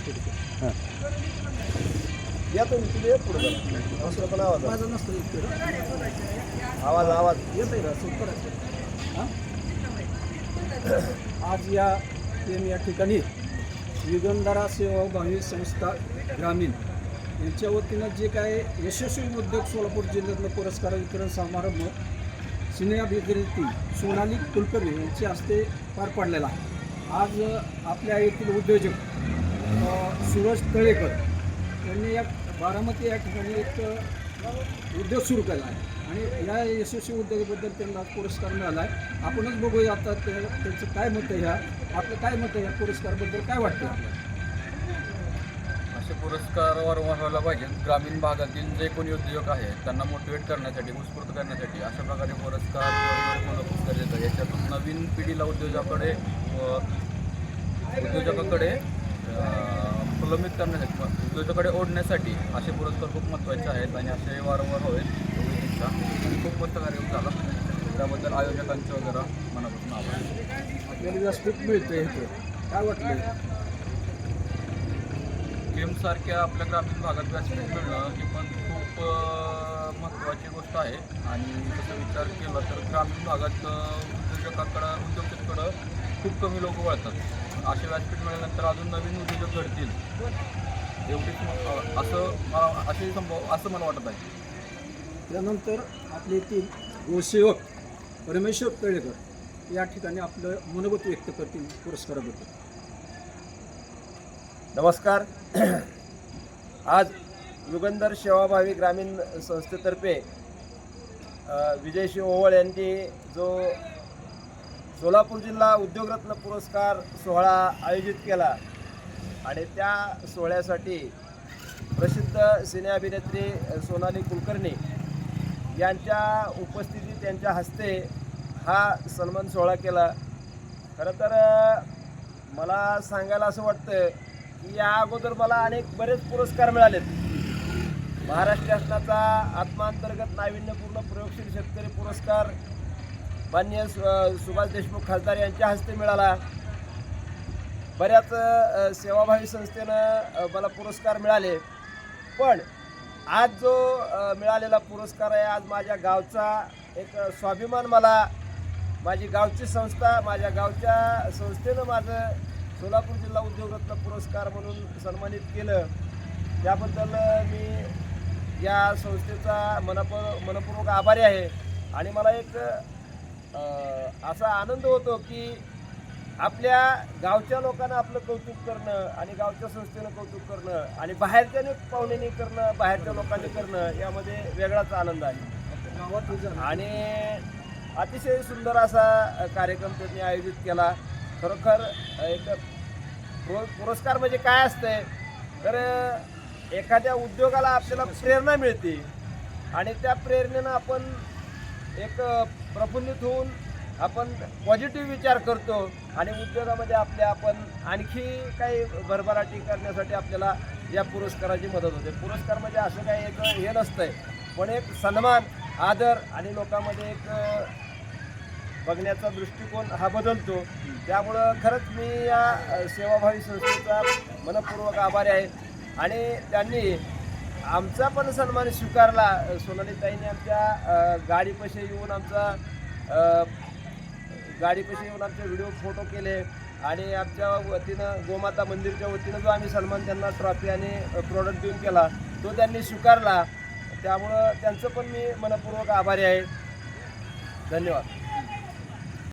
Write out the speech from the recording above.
हां या तुम्ही तुम्ही पुढे दुसरं पण आवाज आहे. नसतं आवाज आवाज येत आहे का सुपर हां आज या एम या ठिकाणी युगंधरा सेवाभावी संस्था ग्रामीण यांच्या वतीनं जे काय यशस्वी उद्योग सोलापूर जिल्ह्यातलं पुरस्कार वितरण समारंभ सिनेअभिनेत्री सोनाली कुलकर्णी यांच्या हस्ते पार पडलेला आज आपल्या येथील उद्योजक सूरज तळेकर यांनी या बारामती या ठिकाणी एक उद्योग सुरू केला आहे. आणि या यशस्वी उद्योगाबद्दल त्यांना पुरस्कार मिळाला आहे. आपणच बघूया आता ते- त्यांचं काय मत आहे ह्या आपलं काय मत आहे या पुरस्काराबद्दल काय वाटतं आपल्याला? असे पुरस्कार वारंवार व्हायला पाहिजेत ग्रामीण भागातील जे कोणी उद्योग आहेत त्यांना मोटिवेट करण्यासाठी उत्स्फूर्त करण्यासाठी अशा प्रकारे पुरस्कार होणं खूप गरजेचं याच्यातून नवीन पिढीला उद्योजकाकडे उद्योजकाकडे प्रलंबित करण्यासाठी उद्योजकाकडे ओढण्यासाठी असे पुरस्कार खूप महत्त्वाचे आहेत आणि असे वारंवार हवेत एवढी खूप मस्त कार्यक्रम झाला. त्याबद्दल आयोजकांचे वगैरे मनापासून आभार. आपल्याला मिळतं काय वाटलं गेमसारख्या आपल्या ग्रामीण भागात व्यासपीठ मिळणं ही पण खूप महत्त्वाची गोष्ट आहे. आणि तसं विचार केला तर ग्रामीण भागात उद्योजकाकडं उद्योजकाकडं खूप कमी लोक वळतात असे व्यासपीठ मिळाल्यानंतर अजून नवीन उद्योजक घडतील. एवढीच असं मला असे संभव असं मला वाटत आहे. त्यानंतर आपले येथील गोसेवक परमेश्वर तळेकर या ठिकाणी आपलं मनोगत व्यक्त करतील पुरस्काराबद्दल नमस्कार. आज युगंधर सेवाभावी ग्रामीण संस्थेतर्फे अ, विजयशिव ओवळ यांनी जो सोलापूर जिल्हा उद्योगरत्न पुरस्कार सोहळा आयोजित केला. आणि त्या सोहळ्यासाठी प्रसिद्ध सिने अभिनेत्री सोनाली कुलकर्णी यांच्या उपस्थितीत त्यांच्या हस्ते हा सन्मान सोहळा केला. खरं तर मला सांगायला असं वाटतं की या अगोदर मला अनेक बरेच पुरस्कार मिळालेत. महाराष्ट्र शासनाचा आत्मांतर्गत नाविन्यपूर्ण प्रयोगशील शेतकरी पुरस्कार माननीय सु- सुभाष देशमुख खासदार यांच्या हस्ते मिळाला. बऱ्याच सेवाभावी संस्थेनं मला पुरस्कार मिळाले. पण आज जो मिळालेला पुरस्कार आहे आज माझ्या गावचा एक स्वाभिमान मला माझी गावची संस्था माझ्या गावच्या संस्थेनं माझं सोलापूर जिल्हा उद्योगरत्न पुरस्कार म्हणून सन्मानित केलं. त्याबद्दल मी या संस्थेचा मनप मनपूर्वक आभारी आहे. आणि मला एक असा आनंद होतो की आपल्या गावच्या लोकांना आपलं कौतुक करणं आणि गावच्या संस्थेनं कौतुक करणं आणि बाहेरच्याने पाहुण्याने करणं बाहेरच्या लोकांनी करणं यामध्ये वेगळाच आनंद आहे. गावात आणि अतिशय सुंदर असा कार्यक्रम त्यांनी आयोजित केला. खरोखर एक पुरस्कार म्हणजे काय असतंय? तर एखाद्या उद्योगाला आपल्याला प्रेरणा मिळते आणि त्या प्रेरणेनं आपण एक प्रफुल्लित होऊन आपण पॉझिटिव्ह विचार करतो आणि उद्योगामध्ये आपल्या आपण आणखी काही भरभराटी करण्यासाठी आपल्याला या पुरस्काराची मदत होते. पुरस्कार म्हणजे असं काही एक हे नसतंय पण एक सन्मान आदर आणि लोकांमध्ये एक बघण्याचा दृष्टिकोन हा बदलतो. त्यामुळं खरंच मी या सेवाभावी संस्थेचा मनपूर्वक आभारी आहे. आणि त्यांनी आमचा पण सन्मान स्वीकारला. सोनालीताईने आमच्या गाडीपाशी येऊन आमचा गाडीपाशी येऊन आमचे व्हिडिओ फोटो केले. आणि आमच्या वतीनं गोमाता मंदिरच्या वतीनं जो आम्ही सन्मान त्यांना ट्रॉफी आणि प्रोडक्ट देऊन केला तो त्यांनी स्वीकारला. त्यामुळं त्यांचं पण मी मनपूर्वक आभारी आहे. धन्यवाद.